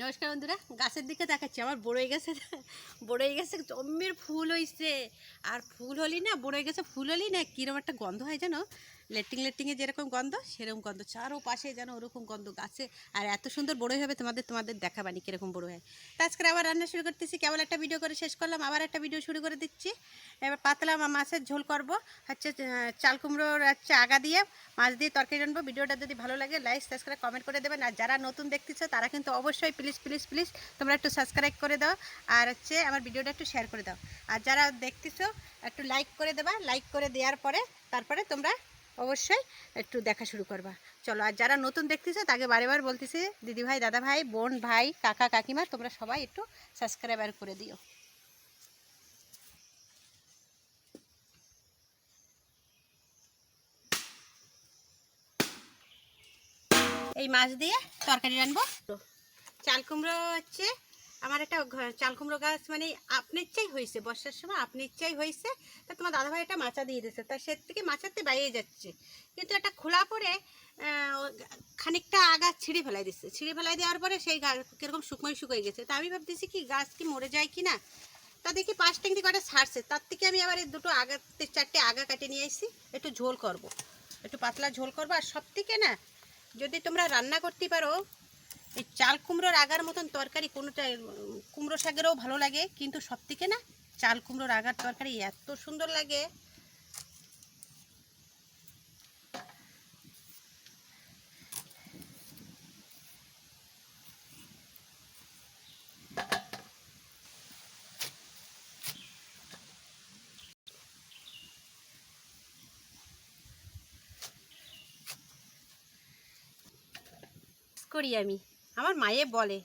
নমস্কার বন্ধুরা, গাছের দিকে দেখাচ্ছি। আমার বড়ই গেছে বড়ই গেছে জম্মের ফুল হইছে। আর ফুল হলি না বড়ই গেছে ফুল হলি না কীরকম একটা গন্ধ হয় জানো? লেটিং লেটিংয়ে যেরকম গন্ধ, সেরকম গন্ধ। চারো পাশে যেন ওরকম গন্ধ গাছে। আর এত সুন্দর বড় হবে তোমাদের তোমাদের দেখাবানি কীরকম বড়ো হয়। তা আজকে আবার রান্না শুরু করতেছি। কেবল একটা ভিডিও করে শেষ করলাম, আবার একটা ভিডিও শুরু করে দিচ্ছি। এবার পাতলা মাছের ঝোল করব। হচ্ছে চাল কুমড়োর হচ্ছে আগা দিয়ে মাছ দিয়ে তরকারি রানবো ভিডিওটা যদি ভালো লাগে লাইক সাবস্ক্রাইব কমেন্ট করে দেবেন। আর যারা নতুন দেখতেছো, তারা কিন্তু অবশ্যই প্লিজ প্লিজ প্লিজ তোমরা একটু সাবস্ক্রাইব করে দাও। আর হচ্ছে, আমার ভিডিওটা একটু শেয়ার করে দাও। আর যারা দেখতেছো, একটু লাইক করে দেবা। লাইক করে দেওয়ার পরে, তারপরে তোমরা অবশ্যই একটু দেখা শুরু করবা। চলো, আর যারা নতুন দেখতেছো, তাকে বারে বার বলতেছি, দিদি ভাই, দাদা ভাই, বোন ভাই, কাকা, কাকিমা, তোমরা সবাই একটু সাবস্ক্রাইবার করে দিও। এই মাছ দিয়ে তরকারি রানবো চাল কুমড়ো হচ্ছে আমার একটা চাল কুমড়ো গাছ মানে আপনার চাই হয়েছে, বর্ষার সময় আপনার চাই হয়েছে, তা তোমার দাদাভাই একটা মাচা দিয়ে দিয়েছে, তা সে থেকে মাচাতে বাইরে যাচ্ছে। কিন্তু একটা খোলা পরে খানিকটা আগা ছিঁড়ে ফেলাই দিচ্ছে ছিঁড়ে ফেলাই দেওয়ার পরে সেই গাছ কীরকম শুকনোই শুকিয়ে গেছে। তা আমি ভাবতেছি কি, গাছ কি মরে যায় কি না তা দেখি পাঁচ ট্যাঙ্কি কটা ছাড়ছে, তার থেকে আমি আবার দুটো আগা চারটে আগা কাটে নিয়ে এসেছি একটু ঝোল করব। একটু পাতলা ঝোল করব, আর সব থেকে না, যদি তোমরা রান্না করতে পারো এই চাল কুমড়োর আগার মতন তরকারি কোনোটা, কুমড়ো শাকেরও ভালো লাগে, কিন্তু সব থেকে না, চাল কুমড়োর আগার তরকারি এত সুন্দর লাগে। করি আমি। আমার মায়ে বলে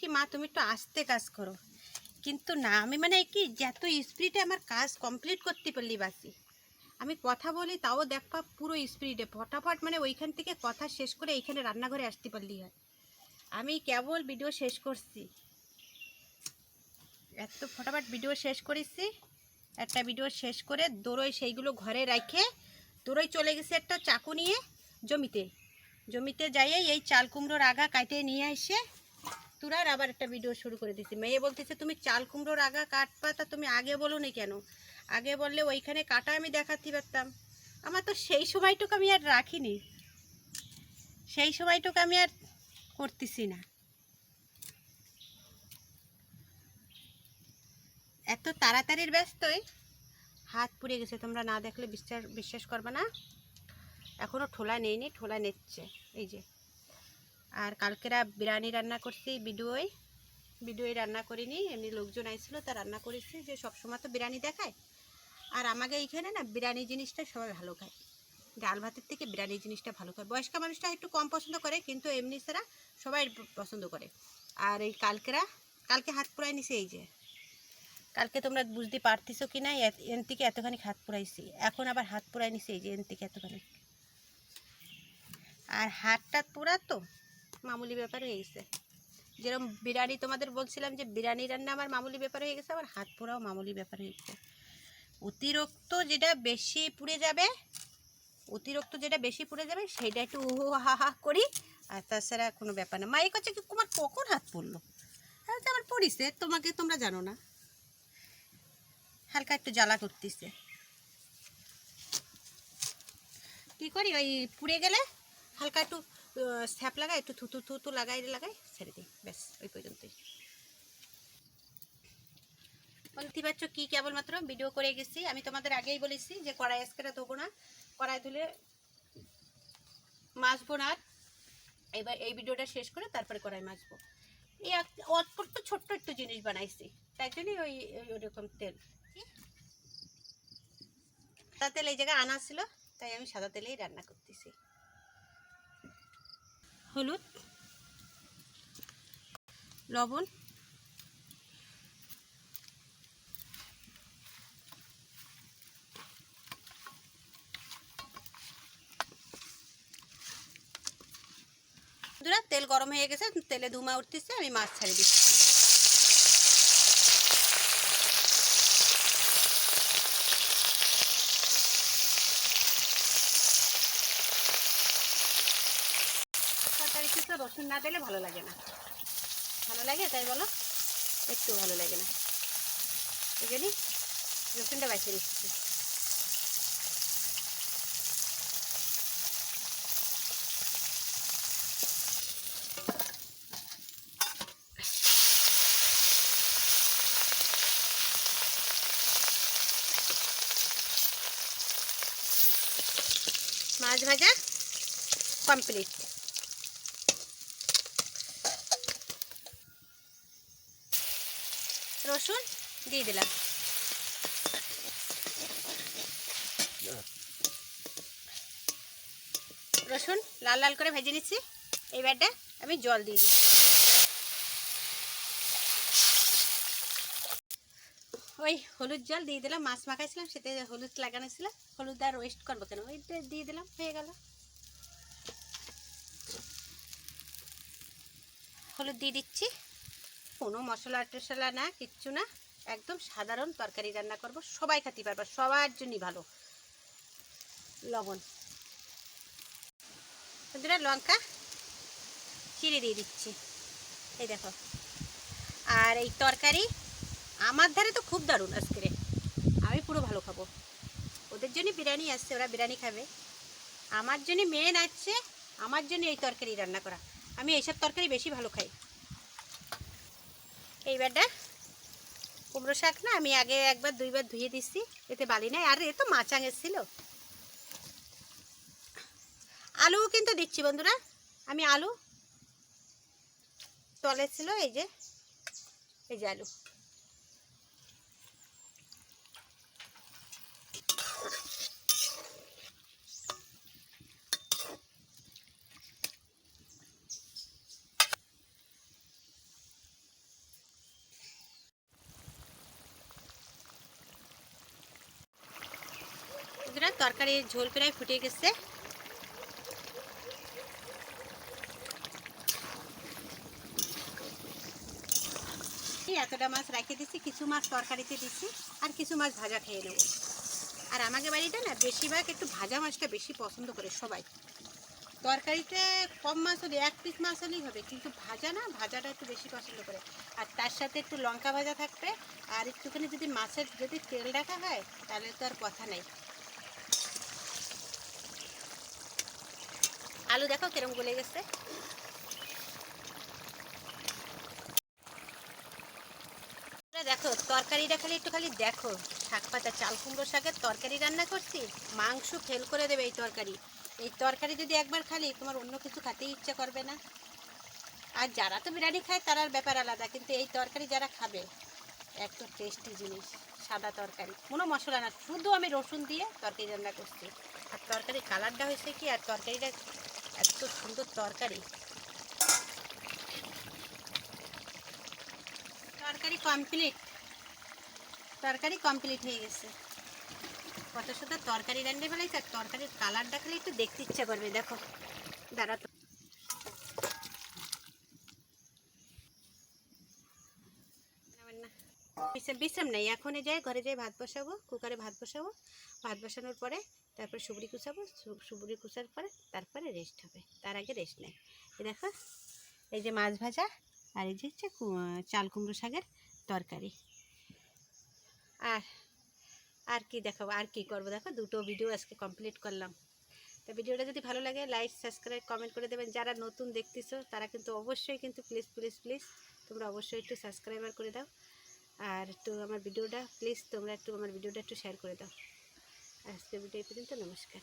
কি মা, তুমি একটু আস্তে কাজ করো। কিন্তু না, আমি মানে কি যত স্পিডে আমার কাজ কমপ্লিট করতে পারলি বাসি। আমি কথা বলি, তাও দেখবা পুরো স্পিডে ফটাফট মানে ওইখান থেকে কথা শেষ করে এইখানে রান্নাঘরে আসতে পারলি হয়। আমি কেবল ভিডিও শেষ করছি। এত ফটাফট ভিডিও শেষ করেছি, একটা ভিডিও শেষ করে দৌড়ই সেইগুলো ঘরে রেখে দৌড়ই চলে গেছে একটা চাকু নিয়ে জমিতে। জমিতে যাইয়ে এই চাল কুমড়োর আগা কাটে নিয়ে এসে তুরার আবার একটা ভিডিও শুরু করে দিছি। মেয়ে বলতেছে, তুমি চাল কুমড়োর আগা কাটবা? তা তুমি আগে বলো নি কেন? আগে বললে, ওইখানে কাটা আমি দেখাতে পারতাম। আমার তো সেই সময়টুকু আমি আর রাখিনি। সেই সময়টুকু আমি আর করতেছি না। এত তাড়াতাড়ির ব্যস্তই হাত পুড়ে গেছে। তোমরা না দেখলে বিশ্বাস বিশ্বাস করবে না। এখনও ঠোলা নেইনি, ঠোলা নিচ্ছে, এই যে। আর কালকেরা বিরিয়ানি রান্না করছি ভিডিওয় ভিডিওয় রান্না করিনি, এমনি লোকজন আইছিল, তা রান্না করেছি, যে সবসময় তো বিরিয়ানি দেখায়। আর আমাকে এইখানে না বিরিয়ানি জিনিসটা সবাই ভালো খায়। ডাল ভাতের থেকে বিরিয়ানি জিনিসটা ভালো খায়। বয়স্ক মানুষটা একটু কম পছন্দ করে, কিন্তু এমনি ছাড়া সবাই পছন্দ করে। আর এই কালকেরা, কালকে হাত পুরাই নিছে এই যে। কালকে তোমরা বুঝতে পারতেছো কি না এ- এন থেকে এতখানি হাত পুরাইছি। এখন আবার হাত পুরাই নিছে এই যে, এন থেকে এতখানি। আর হাতটা পুরা তো মামুলি ব্যাপার হয়ে গেছে। যেরকম বিরিয়ানি তোমাদের বলছিলাম যে বিরিয়ানি রান্না আমার মামুলি ব্যাপার হয়ে গেছে আমার হাত পোড়াও মামুলি ব্যাপার হয়ে গেছে। অতিরিক্ত যেটা বেশি পুড়ে যাবে, অতিরিক্ত যেটা বেশি পুড়ে যাবে, সেটা একটু উহু হা হা করি, আর তাছাড়া কোনো ব্যাপার না। মায়ের কাছে কি তোমার কখন হাত পড়ল? হ্যাঁ তো আমার পড়িছে, তোমাকে তোমরা জানো না। হালকা একটু জ্বালা করতেছে। কি করি, ওই পুড়ে গেলে হালকা একটু স্যাপ লাগাই, একটু থুতু থুতু লাগাই লাগাই, ছেড়ে দিই। ব্যাস, ওই পর্যন্তই। বলতে পারছ কি কেবলমাত্র? ভিডিও করে গেছি। আমি তোমাদের আগেই বলেছি যে কড়াই আজকেটা ধোবো না। কড়াই ধুলে মাছবো না। এবার এই ভিডিওটা শেষ করে তারপরে কড়াই মাছবো এই অল্প ছোট্ট একটু জিনিস বানাইছি। তাই জন্যই ওই ওই ওরকম তেল। সাদা তেল এই জায়গায় আনা ছিল, তাই আমি সাদা তেলেই রান্না করতেছি। হলুদ লবণ তেল গরম হয়ে গেছে তেলে ধুমা উঠতেছে আমি মাছ ছাড়িয়ে দিচ্ছি। কিছু রসুন না দিলে ভালো লাগে না। ভালো লাগে, তাই বলো, একটু ভালো লাগে না। জন্যই রসুনটা বেছে নিচ্ছি। মাছ ভাজা কমপ্লিট। রসুন দিয়ে দিলাম। রসুন লাল লাল করে ভেজে নিচ্ছি। এইবারটা আমি জল দিয়ে দিচ্ছি। ওই হলুদ জল দিয়ে দিলাম, মাছ মাখাইছিলাম, সেতে হলুদ লাগানো ছিল। হলুদ আর ওয়েস্ট করব কেন? ওইটা দিয়ে দিলাম, হয়ে গেল। হলুদ দিয়ে দিচ্ছি। কোনো মশলা টশলা না, কিচ্ছু না। একদম সাধারণ তরকারি রান্না করব। সবাই খেতে পারবে, সবার জন্যই ভালো। লবণ। বন্ধুরা, লঙ্কা চিড়ে দিয়ে দিচ্ছি। এই দেখো। আর এই তরকারি আমার ধারে তো খুব দারুণ আজকে আমি পুরো ভালো খাব। ওদের জন্য বিরিয়ানি আসছে, ওরা বিরিয়ানি খাবে। আমার জন্য মেন আসছে আমার জন্য এই তরকারি রান্না করা। আমি এইসব তরকারি বেশি ভালো খাই। এইবারটা কুমড়ো শাক না আমি আগে একবার দুইবার ধুয়ে দিচ্ছি, এতে বালি নাই। আর এ তো মাচাং ছিল। আলুও কিন্তু দিচ্ছি বন্ধুরা, আমি আলু, তলে ছিল এই যে এই যে আলু। তরকারির ঝোল প্রায় ফুটে গেছে। এতটা মাছ রাখিয়ে দিচ্ছি কিছু মাছ তরকারিতে দিচ্ছি আর কিছু মাছ ভাজা খেয়ে নেব। আর আমাকে বাড়িতে না, বেশিরভাগ একটু ভাজা মাছটা বেশি পছন্দ করে সবাই। তরকারিতে কম মাছ হলে, এক পিস মাছ হলেই হবে, কিন্তু ভাজা না, ভাজাটা একটু বেশি পছন্দ করে। আর তার সাথে একটু লঙ্কা ভাজা থাকবে, আর একটুখানি যদি মাছের যদি তেল রাখা হয়, তাহলে তো আর কথা নেই। আলু দেখো কিরম গলে গেছে। দেখো, তরকারিটা খালি একটু খালি দেখো। শাক পাতা, চাল, কুমড়ো শাকের তরকারি রান্না করছি, মাংস ফেল করে দেবে এই তরকারি। এই তরকারি যদি একবার খালি, তোমার অন্য কিছু খেতেই ইচ্ছা করবে না। আর যারা তো বিরিয়ানি খায় তারার ব্যাপার আলাদা, কিন্তু এই তরকারি যারা খাবে এত টেস্টি জিনিস, সাদা তরকারি। কোনো মশলা না, শুধু আমি রসুন দিয়ে তরকারি রান্না করছি। আর তরকারি কালারটা হয়েছে কি, আর তরকারিটা এত সুন্দর তরকারি। তরকারি কমপ্লিট তরকারি কমপ্লিট হয়ে গেছে। কত সুন্দর তরকারি রান্না ফেলাইছে আর তরকারির কালারটা খালি একটু দেখতে ইচ্ছা করবে, দেখো। দাঁড়া তো আমার না বিশ্রাম বিশ্রাম নেই। এখনই যাই, ঘরে যাই, ভাত বসাবো, কুকারে ভাত বসাবো। ভাত বসানোর পরে তারপর সুবড়ি কুচাবো সুবড়ি কুচার পরে তারপরে রেস্ট হবে। তার আগে রেস্ট নেই। দেখো, এই যে মাছ ভাজা আর এই যে হচ্ছে চাল কুমড়ো শাকের তরকারি। আর আর কি দেখাবো, আর কি করব দেখো? দুটো ভিডিও আজকে কমপ্লিট করলাম। তো ভিডিওটা যদি ভালো লাগে লাইক সাবস্ক্রাইব কমেন্ট করে দেবেন। যারা নতুন দেখতেছো, তারা কিন্তু অবশ্যই কিন্তু প্লিজ প্লিজ প্লিজ তোমরা অবশ্যই একটু সাবস্ক্রাইবার করে দাও। আর তো আমার ভিডিওটা প্লিজ তোমরা একটু আমার ভিডিওটা একটু শেয়ার করে দাও। আজকে ভিডিও পর্যন্ত, নমস্কার।